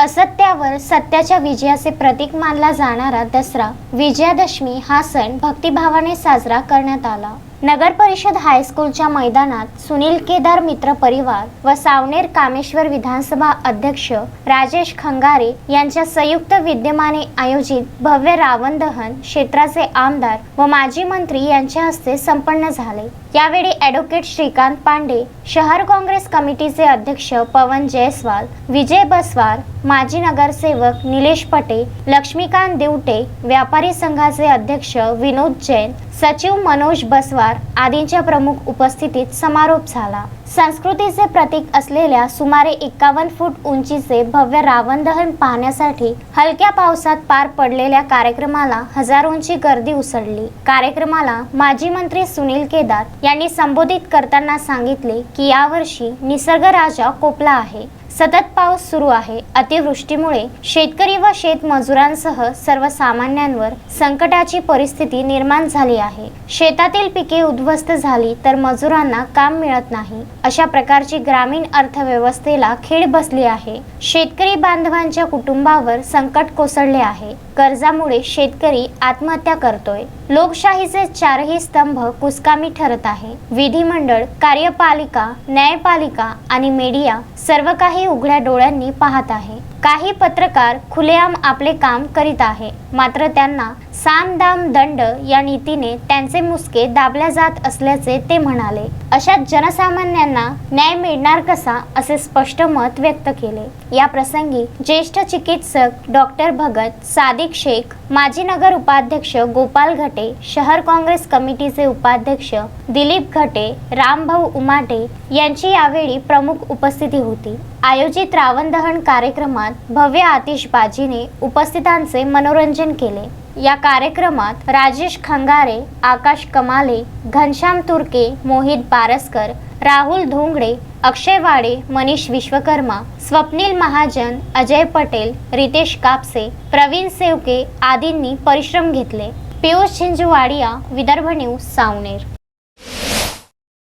असत्यावर सत्याच्या विजयाचे प्रतीक मानला जाणारा दसरा विजयादशमी हा सण भक्तिभावाने साजरा करण्यात आला. नगर परिषद हायस्कूलच्या मैदानात सुनील केदार मित्र परिवार व सावनेर कामेश्वर विधानसभा अध्यक्ष राजेश खंगारे यांच्या संयुक्त विद्यमाने आयोजित भव्य रावण दहन क्षेत्राचे आमदार व माजी मंत्री यांच्या हस्ते संपन्न झाले. यावेळी ॲडव्होकेट श्रीकांत पांडे शहर काँग्रेस कमिटीचे अध्यक्ष पवन जयस्वाल विजय बसवार माजी नगरसेवक निलेश पटे लक्ष्मीकांत दिवटे व्यापारी संघाचे अध्यक्ष विनोद जैन सचिव मनोज बसवार आदींच्या प्रमुख उपस्थितीत समारोप झाला. संस्कृतीचे प्रतीक असलेल्या सुमारे एकावन्न फूट उंचीचे भव्य रावण दहन पाहण्यासाठी हलक्या पावसात पार पडलेल्या कार्यक्रमाला हजारोंची गर्दी उसळली. कार्यक्रमाला माजी मंत्री सुनील केदार यांनी संबोधित करताना सांगितले की यावर्षी निसर्ग राजा कोपला आहे. सतत पाऊस सुरू आहे. अतिवृष्टीमुळे शेतकरी व शेतमजुरांसह सर्वसामान्यांवर संकटाची परिस्थिती निर्माण झाली आहे. शेतातील पिके उद्ध्वस्त झाली तर मजुरांना काम मिळत नाही. अशा प्रकारची ग्रामीण अर्थव्यवस्थेला खीळ बसली आहे. शेतकरी बांधवांच्या कुटुंबावर संकट कोसळले आहे. कर्जामुळे शेतकरी आत्महत्या करतोय. लोकशाहीचे चारही स्तंभ कुसकामी ठरत आहे. विधिमंडळ कार्यपालिका न्यायपालिका आणि मीडिया सर्व काही उघड्या डोळ्यांनी पाहत आहे. काही पत्रकार खुलेआम आपले काम करीत आहे. मात्र त्यांना साम दाम दंड या नीतीने त्यांचे मुसके दाबल्या जात असल्याचे ते म्हणाले. अशा जनसामान्यांना न्याय मिळणार कसा असे स्पष्ट मत व्यक्त केले. या प्रसंगी ज्येष्ठ चिकित्सक डॉक्टर भगत सादिक शेख माजी नगर उपाध्यक्ष गोपाल घटे शहर काँग्रेस कमिटीचे उपाध्यक्ष दिलीप घटे रामभाऊ उमाटे यांची यावेळी प्रमुख उपस्थिती होती. आयोजित रावण दहन कार्यक्रमात भव्य आतिषबाजीने उपस्थितांचे मनोरंजन केले. या कार्यक्रमात राजेश खंगारे आकाश कमाले घनश्याम तुर्के मोहित बारसकर राहुल धोंगडे अक्षय वाडे मनीष विश्वकर्मा स्वप्नील महाजन अजय पटेल रितेश कापसे प्रवीण सेवके आदींनी परिश्रम घेतले. पियुष झिंजवाडिया विदर्भ न्यूज सावनेर.